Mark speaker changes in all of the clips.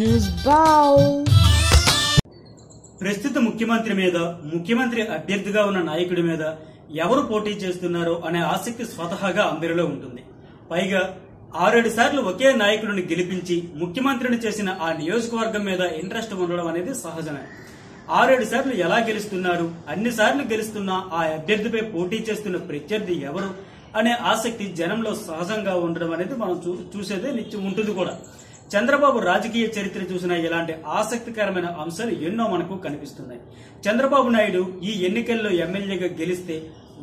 Speaker 1: News
Speaker 2: ప్రస్తుత ముఖ్యమంత్రి మీద ముఖ్యమంత్రి అభ్యర్థిగా ఉన్న నాయకుడి మీద ఎవరు పోటీ చేస్తున్నారో అనే ఆసక్తి స్వతహాగా అందరిలో ఉంటుంది. పైగా ఆరేడు సార్లు ఒకే నాయకుడిని గెలిపించి ముఖ్యమంత్రిని చేసిన ఆ నియోజకవర్గం మీద ఇంట్రెస్ట్ ఉండడం అనేది సహజమే. ఆరేడు సార్లు ఎలా గెలుస్తున్నారు అన్ని సార్లు గెలుస్తున్న ఆ అభ్యర్థిపై పోటీ చేస్తున్న ప్రత్యర్థి ఎవరు అనే ఆసక్తి జనంలో సహజంగా ఉండడం అనేది మనం చూ చూసేదే నిత్యం ఉంటుంది కూడా. చంద్రబాబు రాజకీయ చరిత్ర చూసిన ఇలాంటి ఆసక్తికరమైన అంశాలు ఎన్నో మనకు కనిపిస్తున్నాయి. చంద్రబాబు నాయుడు ఈ ఎన్నికల్లో ఎమ్మెల్యేగా గెలిస్తే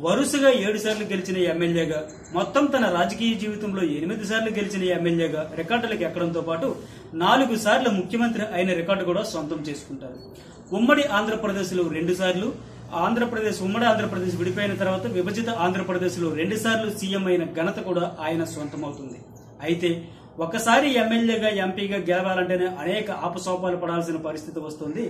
Speaker 2: వరుసగా ఏడు సార్లు గెలిచిన ఎమ్మెల్యేగా మొత్తం తన రాజకీయ జీవితంలో ఎనిమిది సార్లు గెలిచిన ఎమ్మెల్యేగా రికార్డులకు ఎక్కడంతో పాటు నాలుగు సార్లు ముఖ్యమంత్రి అయిన రికార్డు కూడా సొంతం చేసుకుంటారు. ఉమ్మడి ఆంధ్రప్రదేశ్లో రెండు సార్లు ఆంధ్రప్రదేశ్ ఉమ్మడి ఆంధ్రప్రదేశ్ విడిపోయిన తర్వాత విభజిత ఆంధ్రప్రదేశ్లో రెండు సార్లు సీఎం అయిన ఘనత కూడా ఆయన సొంతమవుతుంది. అయితే ఒకసారి ఎమ్మెల్యేగా ఎంపీగా గెలవాలంటేనే అనేక ఆపసోపాలు పడాల్సిన పరిస్థితి వస్తుంది.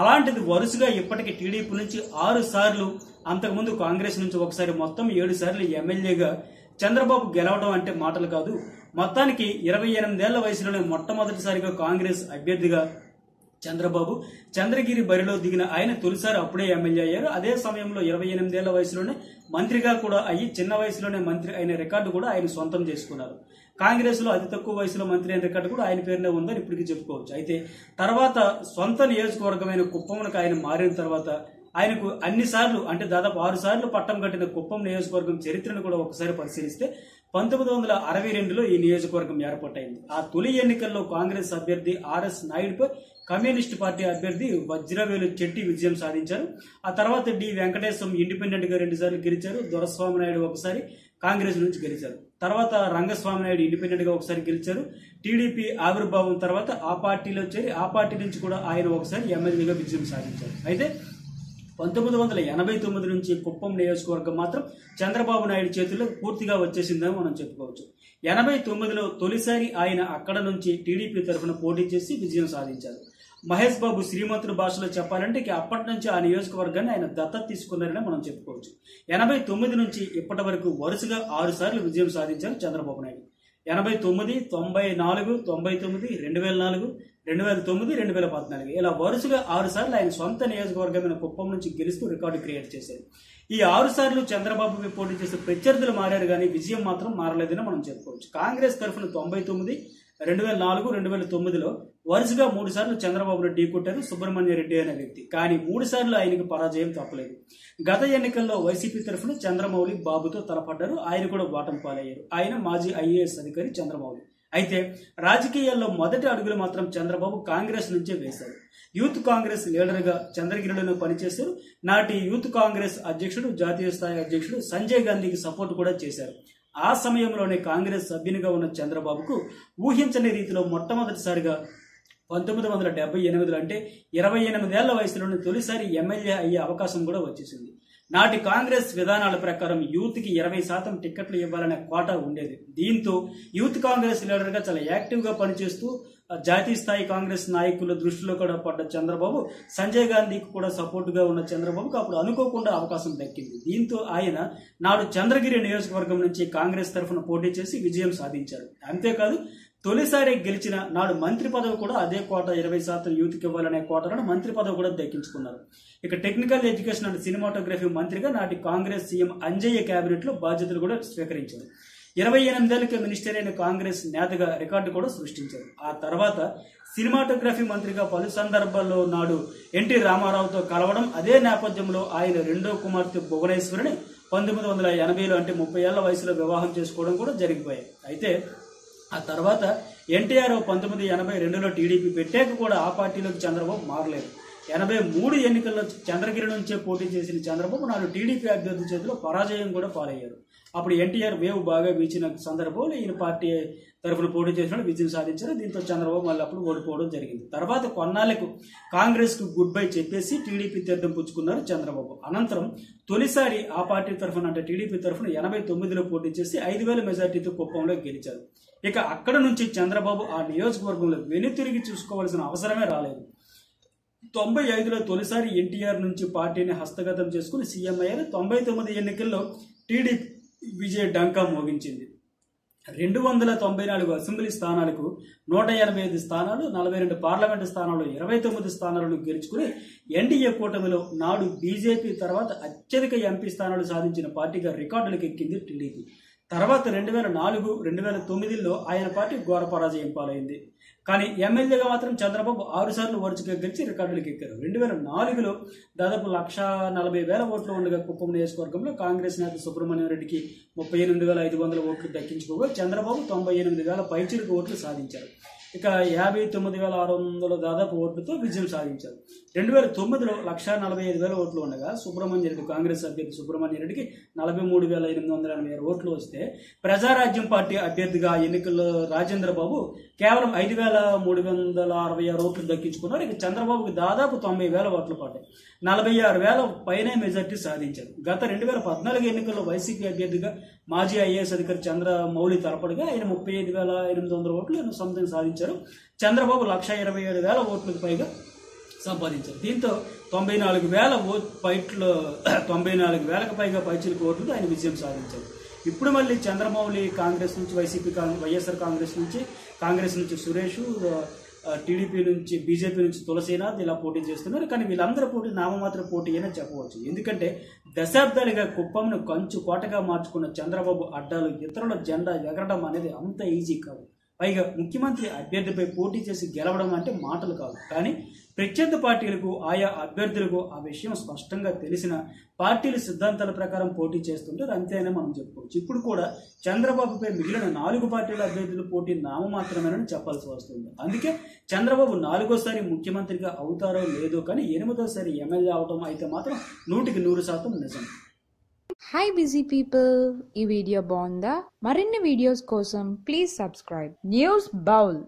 Speaker 2: అలాంటిది వరుసగా ఇప్పటికి టీడీపీ నుంచి ఆరు సార్లు అంతకుముందు కాంగ్రెస్ నుంచి ఒకసారి మొత్తం ఏడు సార్లు ఎమ్మెల్యేగా చంద్రబాబు గెలవడం అంటే మాటలు కాదు. మొత్తానికి ఇరవై ఎనిమిదేళ్ళ వయసులోనే మొట్టమొదటిసారిగా కాంగ్రెస్ అభ్యర్థిగా చంద్రబాబు చంద్రగిరి బరిలో దిగిన ఆయన తొలిసారి అప్పుడే ఎమ్మెల్యే అయ్యారు. అదే సమయంలో ఇరవై ఎనిమిదేళ్ళ వయసులోనే మంత్రిగా కూడా అయ్యి చిన్న వయసులోనే మంత్రి అయిన రికార్డు కూడా ఆయన సొంతం చేసుకున్నారు. కాంగ్రెస్లో అతి తక్కువ వయసులో మంత్రి అయిన రికార్డు కూడా ఆయన పేరునే ఉందని ఇప్పటికీ చెప్పుకోవచ్చు. అయితే తర్వాత సొంత నియోజకవర్గమైన కుప్పంకు ఆయన మారిన తర్వాత ఆయనకు అన్నిసార్లు అంటే దాదాపు ఆరు సార్లు పట్టం కట్టిన కుప్పం నియోజకవర్గం చరిత్రను కూడా ఒకసారి పరిశీలిస్తే పంతొమ్మిది వందల అరవై రెండులో ఈ నియోజకవర్గం ఏర్పాటైంది. ఆ తొలి ఎన్నికల్లో కాంగ్రెస్ అభ్యర్థి ఆర్ఎస్ నాయుడుపై కమ్యూనిస్ట్ పార్టీ అభ్యర్థి వజ్రవేలు చెట్టి విజయం సాధించారు. ఆ తర్వాత డి వెంకటేశం ఇండిపెండెంట్గా గెలిచారు. దొరస్వామి నాయుడు ఒకసారి కాంగ్రెస్ నుంచి గెలిచారు. తర్వాత రంగస్వామి నాయుడు ఇండిపెండెంట్గా ఒకసారి గెలిచారు. టీడీపీ ఆవిర్భావం తర్వాత ఆ పార్టీలో చేరి ఆ పార్టీ నుంచి కూడా ఆయన ఒకసారి ఎమ్మెల్యేగా విజయం సాధించారు. అయితే పంతొమ్మిది వందల ఎనభై తొమ్మిది నుంచి కుప్పం నియోజకవర్గం మాత్రం చంద్రబాబు నాయుడు చేతుల్లో పూర్తిగా వచ్చేసిందని మనం చెప్పుకోవచ్చు. ఎనభై తొమ్మిదిలో తొలిసారి ఆయన అక్కడ నుంచి టీడీపీ తరఫున పోటీ చేసి విజయం సాధించారు. మహేష్ బాబు శ్రీమంతుడు భాషలో చెప్పాలంటే ఇక అప్పటి నుంచి ఆ నియోజకవర్గాన్ని ఆయన దత్తత తీసుకున్నారని మనం చెప్పుకోవచ్చు. ఎనభై తొమ్మిది నుంచి ఇప్పటి వరకు వరుసగా ఆరు సార్లు విజయం సాధించారు చంద్రబాబు నాయుడు. ఎనభై తొమ్మిది తొంభై నాలుగు తొంభై తొమ్మిది రెండు వేల నాలుగు రెండు వేల తొమ్మిది రెండు వేల పద్నాలుగు. ఇలా వరుసగా ఆరు సార్లు ఆయన సొంత నియోజకవర్గమైన కుప్పం నుంచి గెలుస్తూ రికార్డు క్రియేట్ చేశారు. ఈ ఆరు సార్లు చంద్రబాబుపై పోటీ చేసే ప్రత్యర్థులు మారారు కానీ విజయం మాత్రం మారలేదని మనం చెప్పుకోవచ్చు. కాంగ్రెస్ తరఫున తొంభై తొమ్మిది రెండు వేల నాలుగు రెండు వేల తొమ్మిదిలో వరుసగా మూడు సార్లు చంద్రబాబును ఢీకొట్టారు సుబ్రహ్మణ్య రెడ్డి అనే వ్యక్తి. కానీ మూడు సార్లు ఆయనకు పరాజయం తప్పలేదు. గత ఎన్నికల్లో వైసీపీ తరఫున చంద్రమౌళి బాబుతో తలపడ్డారు. ఆయన కూడా ఓటమి పాలయ్యారు. ఆయన మాజీ ఐఏఎస్ అధికారి చంద్రమౌళి. అయితే రాజకీయాల్లో మొదటి అడుగులు మాత్రం చంద్రబాబు కాంగ్రెస్ నుంచే వేశారు. యూత్ కాంగ్రెస్ లీడర్గా చంద్రగిరిలోనే పనిచేశారు. నాటి యూత్ కాంగ్రెస్ అధ్యక్షుడు జాతీయ స్థాయి అధ్యక్షుడు సంజయ్ గాంధీకి సపోర్ట్ కూడా చేశారు. ఆ సమయంలోనే కాంగ్రెస్ సభ్యునిగా ఉన్న చంద్రబాబుకు ఊహించని రీతిలో మొట్టమొదటిసారిగా పంతొమ్మిది వందల డెబ్బై ఎనిమిదిలో అంటే ఇరవై ఎనిమిదేళ్ళ వయసులోనే తొలిసారి ఎమ్మెల్యే అయ్యే అవకాశం కూడా వచ్చేసింది. నాటి కాంగ్రెస్ విధానాల ప్రకారం యూత్కి ఇరవై శాతం టిక్కెట్లు ఇవ్వాలనే కోటా ఉండేది. దీంతో యూత్ కాంగ్రెస్ లీడర్గా చాలా యాక్టివ్గా పనిచేస్తూ జాతీయ స్థాయి కాంగ్రెస్ నాయకుల దృష్టిలో కూడా పడ్డ చంద్రబాబు సంజయ్ గాంధీకి కూడా సపోర్టుగా ఉన్న చంద్రబాబుకు అప్పుడు అనుకోకుండా అవకాశం దక్కింది. దీంతో ఆయన నాడు చంద్రగిరి నియోజకవర్గం నుంచి కాంగ్రెస్ తరఫున పోటీ చేసి విజయం సాధించారు. అంతేకాదు తొలిసారి గెలిచిన నాడు మంత్రి పదవి కూడా అదే కోట ఇరవై శాతం యూత్కి ఇవ్వాలనే కోటలను మంత్రి పదవి కూడా దక్కించుకున్నారు ఇక టెక్నికల్ ఎడ్యుకేషన్ అండ్ సినిమాటోగ్రఫీ మంత్రిగా నాటి కాంగ్రెస్ సీఎం అంజయ్య కేబినెట్లో బాధ్యతలు కూడా స్వీకరించారు. ఇరవై ఎనిమిదేళ్ళకే మినిస్టర్ అయిన కాంగ్రెస్ నేతగా రికార్డు కూడా సృష్టించారు. ఆ తర్వాత సినిమాటోగ్రఫీ మంత్రిగా పలు సందర్భాల్లో నాడు ఎన్టీ రామారావుతో కలవడం అదే నేపథ్యంలో ఆయన రెండో కుమార్తె భువనేశ్వరిని పంతొమ్మిది వందల ఎనభైలో అంటే ముప్పై ఏళ్ళ వయసులో వివాహం చేసుకోవడం కూడా జరిగిపోయాయి. అయితే ఆ తర్వాత ఎన్టీఆర్ పంతొమ్మిది ఎనభై రెండులో టీడీపీ పెట్టాక కూడా ఆ పార్టీలోకి చంద్రబాబు మారలేదు. ఎనభై మూడు ఎన్నికల్లో చంద్రగిరి నుంచే పోటీ చేసిన చంద్రబాబు నాడు టీడీపీ అభ్యర్థి చేతిలో పరాజయం కూడా పాలయ్యారు. అప్పుడు ఎన్టీఆర్ వేవ్ బాగా వీచిన సందర్భంలో ఈయన పార్టీ తరఫున పోటీ చేసిన విజయం సాధించారు. దీంతో చంద్రబాబు మళ్ళీ అప్పుడు ఓడిపోవడం జరిగింది. తర్వాత కొన్నాళ్ళకు కాంగ్రెస్కు గుడ్ బై చెప్పేసి టీడీపీ తీర్థం పుచ్చుకున్నారు చంద్రబాబు. అనంతరం తొలిసారి ఆ పార్టీ తరఫున అంటే టీడీపీ తరఫున ఎనభై తొమ్మిదిలో పోటీ చేసి ఐదు వేల మెజార్టీతో కుప్పంలో గెలిచారు. ఇక అక్కడ నుంచి చంద్రబాబు ఆ నియోజకవర్గంలో వెనుతిరిగి చూసుకోవాల్సిన అవసరమే రాలేదు. తొంభై ఐదులో తొలిసారి ఎన్టీఆర్ నుంచి పార్టీని హస్తగతం చేసుకుని సీఎం అయ్యారు. తొంభై తొమ్మిది ఎన్నికల్లో టీడీపీ విజయ డంకా మోగించింది. రెండు వందల తొంభై నాలుగు అసెంబ్లీ స్థానాలకు నూట ఎనభై ఐదు స్థానాలు నలభై రెండు పార్లమెంటు స్థానాలు ఇరవై తొమ్మిది స్థానాలను గెలుచుకుని ఎన్డీఏ కూటమిలో నాడు బీజేపీ తర్వాత అత్యధిక ఎంపీ స్థానాలు సాధించిన పార్టీగా రికార్డులకు ఎక్కింది టీడీపీ. తర్వాత రెండు వేల నాలుగు రెండు వేల తొమ్మిదిలో ఆయన పార్టీ ఘోర పరాజయం పాలైంది. కానీ ఎమ్మెల్యేగా మాత్రం చంద్రబాబు ఆరు సార్లు వరుసగా గెలిచి రికార్డులకు ఎక్కారు రెండు వేల నాలుగులో దాదాపు లక్ష నలభై వేల ఓట్లు ఉండగా కుప్పం నియోజకవర్గంలో కాంగ్రెస్ నేత సుబ్రహ్మణ్యం రెడ్డికి ముప్పై ఎనిమిది వేల ఐదు వందల ఓట్లు దక్కించుకోగా చంద్రబాబు తొంభై ఎనిమిది వేల పైచిలకు ఓట్లు సాధించారు. ఇక యాభై తొమ్మిది వేల ఆరు వందల దాదాపు ఓట్లతో విజయం సాధించారు. రెండు వేల తొమ్మిదిలో లక్ష నలభై ఐదు వేల ఓట్లు ఉండగా సుబ్రహ్మణ్య రెడ్డి కాంగ్రెస్ అభ్యర్థి సుబ్రహ్మణ్య రెడ్డికి నలభై మూడు వేల ఎనిమిది వందల ఎనభై ఆరు ఓట్లు వస్తే ప్రజారాజ్యం పార్టీ అభ్యర్థిగా ఎన్నికల్లో రాజేంద్ర బాబు కేవలం ఐదు వేల మూడు వందల అరవై ఆరు ఓట్లు దక్కించుకున్నారు. ఇక చంద్రబాబుకి దాదాపు తొంభై వేల ఓట్లు పడ్డాయి నలభై ఆరు వేల పైనే మెజార్టీ సాధించారు. గత రెండు వేల పద్నాలుగు ఎన్నికల్లో వైసీపీ అభ్యర్థిగా మాజీ ఐఏఎస్ అధికారి చంద్ర మౌలి ఆయన ముప్పై ఐదు వేల ఎనిమిది వందల ఓట్లు సొంతం సాధించారు. చంద్రబాబు లక్ష ఇరవై ఏడు వేల ఓట్లకు పైగా సంపాదించారు. దీంతో తొంభై నాలుగు వేల ఓట్ పైట్లో తొంభై నాలుగు వేలకు పైగా పైచిలకు ఓట్లతో ఆయన విజయం సాధించారు. ఇప్పుడు మళ్ళీ చంద్రమౌళి కాంగ్రెస్ నుంచి వైసీపీ కాంగ్రెస్ వైఎస్ఆర్ కాంగ్రెస్ నుంచి కాంగ్రెస్ నుంచి సురేష్ టీడీపీ నుంచి బీజేపీ నుంచి తులసీనాథ్ ఇలా పోటీ చేస్తున్నారు. కానీ వీళ్ళందరూ పోటీ నామమాత్ర పోటీ అనే చెప్పవచ్చు. ఎందుకంటే దశాబ్దాలుగా కుప్పంను కంచు కోటగా మార్చుకున్న చంద్రబాబు అడ్డాలు ఇతరుల జెండా ఎగరడం అనేది అంత ఈజీ కాదు. పైగా ముఖ్యమంత్రి అభ్యర్థిపై పోటీ చేసి గెలవడం అంటే మాటలు కాదు. కానీ ప్రత్యర్థి పార్టీలకు ఆయా అభ్యర్థులకు ఆ విషయం స్పష్టంగా తెలిసిన పార్టీల సిద్ధాంతాల ప్రకారం పోటీ చేస్తుంటే అంతేనే మనం చెప్పుకోవచ్చు. ఇప్పుడు కూడా చంద్రబాబుపై మిగిలిన నాలుగు పార్టీల అభ్యర్థుల పోటీ నామమాత్రమేనని చెప్పాల్సి వస్తుంది. అందుకే చంద్రబాబు నాలుగోసారి ముఖ్యమంత్రిగా అవుతారో లేదో కానీ ఎనిమిదోసారి ఎమ్మెల్యే అవటం అయితే మాత్రం నూటికి నూరు శాతం నిజం.
Speaker 1: హాయ్ బిజీ పీపుల్ ఈ వీడియో బాగుందా మరిన్ని వీడియోస్ కోసం ప్లీజ్ సబ్స్క్రైబ్ న్యూస్ బౌల్